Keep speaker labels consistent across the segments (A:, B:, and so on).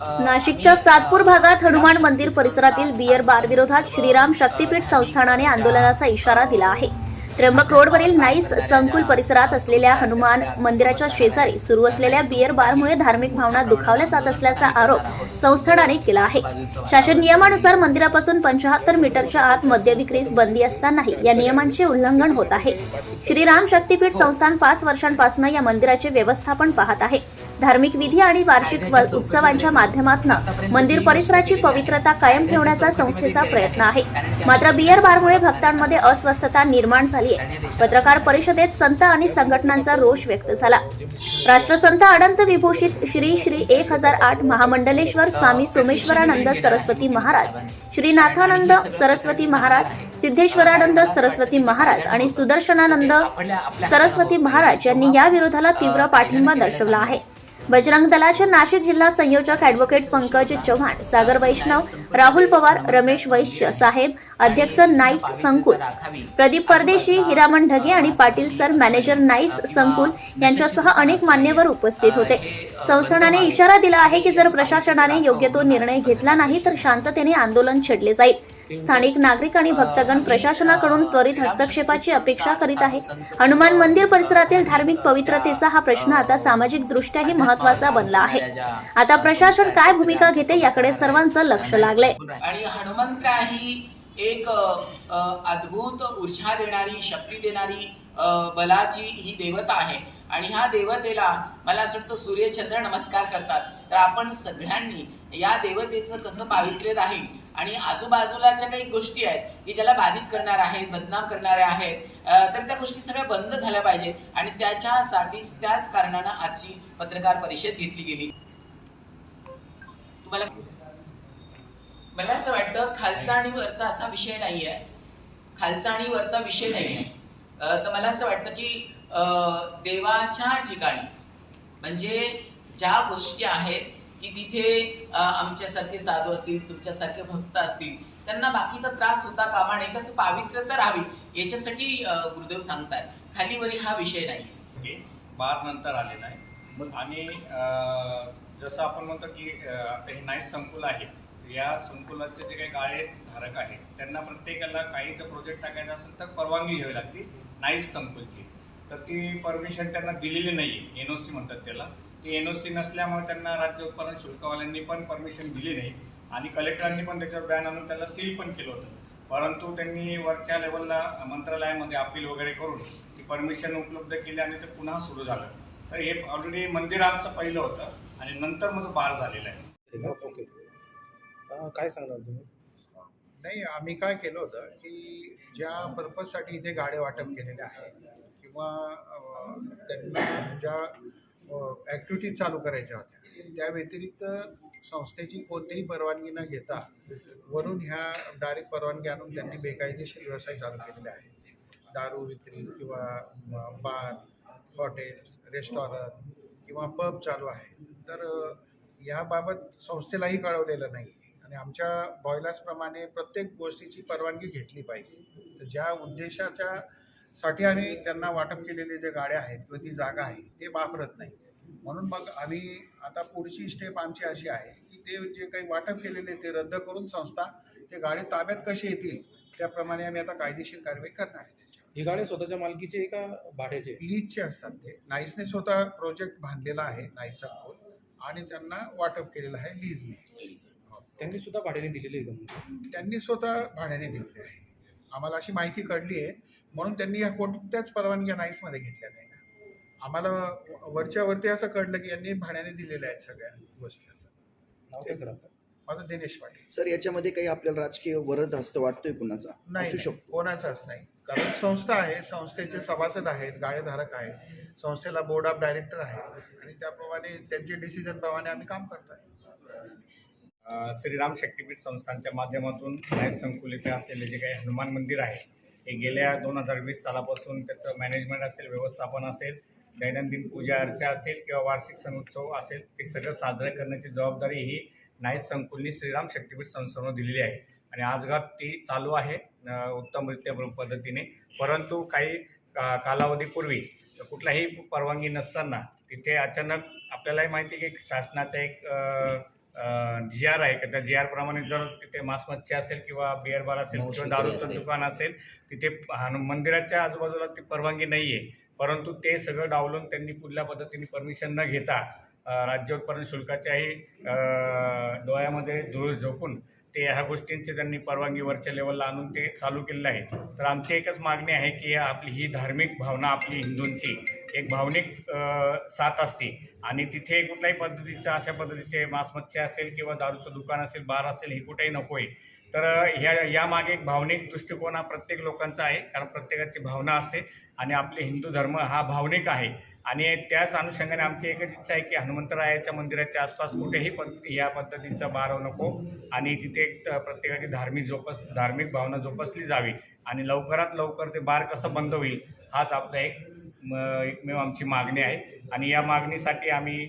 A: नाशिकच्या सातपूर भागात हनुमान मंदिर परिसरातील बियर बार विरोधात श्रीराम शक्तीपीठ संस्थानाने आंदोलनाचा इशारा दिला आहे. त्र्यंबक रोडवरील नाईस संकुल परिसरात असलेल्या हनुमान मंदिराच्या शेजारी सुरू असलेल्या बियर बारमुळे धार्मिक भावना दुखावल्या जात असल्याचा आरोप संस्थानाने केला आहे. शासन नियमानुसार मंदिरापासून पंचाहत्तर मीटरच्या आत मद्य विक्रीस बंदी असतानाही या नियमांचे उल्लंघन होत आहे. श्रीराम शक्तीपीठ संस्थान पाच वर्षांपासून या मंदिराचे व्यवस्थापन पाहत आहे. धार्मिक विधी आणि वार्षिक व- उत्सवांच्या माध्यमातून मंदिर परिसराची पवित्रता कायम ठेवण्याचा संस्थेचा प्रयत्न आहे. मात्र बियर बारमुळे भक्तांमध्ये अस्वस्थता निर्माण झाली आहे. पत्रकार परिषदेत संत आणि संघटनांचा रोष व्यक्त झाला. राष्ट्रसंत अनंत विभूषित श्री श्री एक हजार आठ महामंडलेश्वर स्वामी सोमेश्वरानंद सरस्वती महाराज श्री नाथानंद सरस्वती महाराज सिद्धेश्वरानंद सरस्वती महाराज आणि सुदर्शनानंद सरस्वती महाराज यांनी या विरोधाला तीव्र पाठिंबा दर्शवला आहे. बजरंग दलाचे नाशिक जिल्हा संयोजक ऍडव्होकेट पंकज चव्हाण सागर वैष्णव राहुल पवार रमेश वैश्य साहेब अध्यक्ष नाईक संकुल प्रदीप परदेशी हिरामण ढगे आणि पाटील सर मॅनेजर नाईस संकुल यांच्यासह अनेक मान्यवर उपस्थित होते. संस्थानाने इशारा दिला आहे की जर प्रशासनाने योग्य तो निर्णय घेतला नाही तर शांततेने आंदोलन छेडले जाईल. स्थानिक नागरिक आणि भक्तगण प्रशासनाकडून त्वरित हस्तक्षेपाची अपेक्षा करीत आहे हनुमान मंदिर परिसरातील धार्मिक पवित्रतेचा हा प्रश्न आता सामाजिक दृष्ट्याही महत्त्वाचा बनला आहे. आता प्रशासन काय भूमिका घेते याकडे सर्वांचं लक्ष लागलंय.
B: आणि हनुमंत्र ही एक अद्भुत ऊर्जा देणारी शक्ती देणारी बलाची ही देवता आहे. आणि ह्या देवतेला मला असं वाटतं सूर्यचंद्र नमस्कार करतात. तर आपण सगळ्यांनी या देवतेचं कसं पावित्र्य राहील आणि आजूबाजूलाच्या काही गोष्टी आहेत की ज्याला बाधित करणार आहेत बदनाम करणाऱ्या आहेत तर त्या गोष्टी सगळ्या बंद झाल्या पाहिजे. आणि त्याच्यासाठी त्याच कारणानं आजची पत्रकार परिषद घेतली गेली. तुम्हाला मला असं वाटतं खालचा आणि वरचा असा विषय नाही आहे खालचा आणि वरचा विषय नाही आहे तर मला असं वाटतं की देवाच्या ठिकाणी म्हणजे ज्या गोष्टी आहेत की तिथे आमच्यासारखे साधू असतील तुमच्यासारखे भक्त असतील त्यांना बाकीचा त्रास होता कामा नये त्याचं पावित्र्यता राहावी याच्यासाठी गुरुदेव सांगतात खालीवरी हा विषय नाही
C: ओके. बार नंतर आलेला आहे. आणि जसं आपण म्हणतो की आता हे नाईस संकुल आहे. या संकुलाचे जे काही गाळे धारक आहेत त्यांना प्रत्येकाला काहीच प्रोजेक्ट टाकायचा असेल तर परवानगी घ्यावी लागते. नाईस संकुलची. तर ती परमिशन त्यांना दिलेली नाही आहे एन ओ सी म्हणतात त्याला. ती एन ओ सी नसल्यामुळे त्यांना राज्य उत्पादन शुल्कवाल्यांनी पण परमिशन दिली नाही. आणि कलेक्टरांनी पण त्याच्यावर बॅन आणून त्याला सील पण केलं होतं. परंतु त्यांनी वरच्या लेवलला मंत्रालयामध्ये अपील वगैरे करून ती परमिशन उपलब्ध केली आणि ते पुन्हा सुरू झालं. तर हे ऑलरेडी मंदिर आमचं पहिलं होतं आणि नंतर मग बार झालेला आहे.
D: ओके. काय सांगणार तुम्ही?
E: नाही आम्ही काय केलं होतं की ज्या पर्पजसाठी इथे गाड्या वाटप केलेल्या आहे किंवा त्यांना ज्या ॲक्टिव्हिटीज चालू करायच्या होत्या. त्या व्यतिरिक्त संस्थेची कोणतीही परवानगी न घेता वरून ह्या डायरेक्ट परवानगी आणून त्यांनी बेकायदेशीर व्यवसाय चालू केलेले आहे दारू विक्री किंवा बार हॉटेल्स रेस्टॉरंट किंवा पब चालू आहे. तर याबाबत संस्थेलाही कळवलेलं नाही. आणि आमच्या बॉयलासप्रमाणे प्रत्येक गोष्टीची परवानगी घेतली पाहिजे. तर ज्या उद्देशाच्या साठी आम्ही त्यांना वाटप केलेले जे गाड्या आहेत किंवा ती जागा आहे ते वापरत नाही. म्हणून मग आम्ही आता पुढची स्टेप आमची अशी आहे की ते जे काही वाटप केलेले ते रद्द करून संस्था ते गाडी ताब्यात कसे येतील त्याप्रमाणे आम्ही आता कायदेशीर कारवाई करणार आहे
D: ही गाडी स्वतःच्या मालकीची आहे का भाड्याची?
E: लीजचे असतात ते. नाईसने स्वतः प्रोजेक्ट बांधलेला आहे नाईस खोल आणि त्यांना वाटप केलेलं आहे लीजने.
D: त्यांनी सुद्धा भाड्याने दिलेली आहे?
E: त्यांनी स्वतः भाड्याने दिलेले आहे. आम्हाला अशी माहिती कळली आहे. म्हणून त्यांनी या कोणत्याच परवानग्या नाईसमध्ये घेतल्या नाही. आम्हाला वरच्या वरती असं कळलं की यांनी भाड्याने दिलेल्या आहेत सगळ्या गोष्टी असं. माझं दिनेश पाटील.
F: सर याच्यामध्ये काही आपल्याला राजकीय वरद हस्त वाटतोय कुणाचा?
E: नाही कोणाचाच नाही. कारण संस्था आहे संस्थेचे सभासद आहेत गाळेधारक आहेत संस्थेला बोर्ड ऑफ डायरेक्टर आहे. आणि त्याप्रमाणे त्यांचे डिसिजन प्रमाणे आम्ही काम करतोय.
C: श्रीराम शक्तीपीठ संस्थांच्या माध्यमातून संकुल इथे असलेले जे काही हनुमान मंदिर आहे हे गेल्या दोन हजार वीस सालापासून त्याचं मॅनेजमेंट असेल व्यवस्थापन असेल दैनंदिन पूजा अर्चा असेल किंवा वार्षिक सण उत्सव असेल ते सगळं साजरं करण्याची जबाबदारी ही नाईस संकुलनी श्रीराम शक्तीपीठ संस्थांवर दिलेली आहे. आणि आजगात ती चालू आहे उत्तमरित्या पद्धतीने. परंतु काही का कालावधीपूर्वी कुठलाही परवानगी नसताना तिथे अचानक आपल्यालाही माहिती आहे की शासनाचा एक
A: जी आर आहे. का त्या जी आर प्रमाणे जर तिथे मांस मच्छी असेल किंवा बिअर बार असेल किंवा दारूचं दुकान असेल तिथे हनु- मंदिराच्या आजूबाजूला ती परवानगी नाही आहे परंतु ते सगळं डावलून त्यांनी कुठल्या पद्धतीने परमिशन न घेता अ, राज्य उत्पादन शुल्काच्याही डोळ्यामध्ये धूळ झोकून ते ह्या गोष्टींचे त्यांनी परवानगी वरच्या लेवलला आणून ते चालू केलेलं आहे. तर आमची एकच मागणी आहे की आपली ही धार्मिक भावना आपली हिंदूंची एक भावनिक साथ असते. आणि तिथे कुठल्याही पद्धतीचं अशा पद्धतीचे मांसमच्छी असेल किंवा दारूचं दुकान असेल बार असेल हे कुठेही नको आहे. तर ह्या यामागे एक भावनिक दृष्टिकोन हा प्रत्येक लोकांचा आहे कारण प्रत्येकाची भावना असते आणि आपले हिंदू धर्म हा भावनिक आहे. आणि त्याच अनुषंगाने आमची एकच इच्छा आहे की हनुमंतरायाच्या मंदिराच्या आसपास कुठेही पद या पद्धतीचा बार नको आणि तिथे एक प्रत्येकाची धार्मिक जोपस धार्मिक भावना जोपासली जावी आणि लवकरात लवकर ते बार कसं बंद होईल हाच आपला एक म, एकमेव आमची मागणी आहे. आणि या मागणीसाठी आम्ही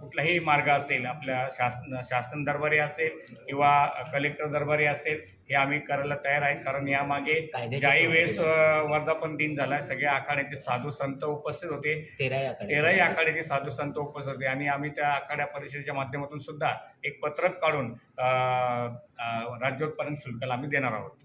A: कुठलाही मार्ग असेल आपल्या शासन शासन दरबारी असेल किंवा कलेक्टर दरबारी असेल हे आम्ही करायला तयार आहे. कारण यामागे ज्याही वेळेस वर्धापन दिन झाला सगळ्या आखाड्याचे साधू संत उपस्थित होते. तेराही आखाड्याचे साधू संत उपस्थित होते. आणि आम्ही त्या आखाड्या परिषदेच्या माध्यमातून सुद्धा एक पत्रक काढून राज्योत्पादन शुल्काला आम्ही देणार आहोत.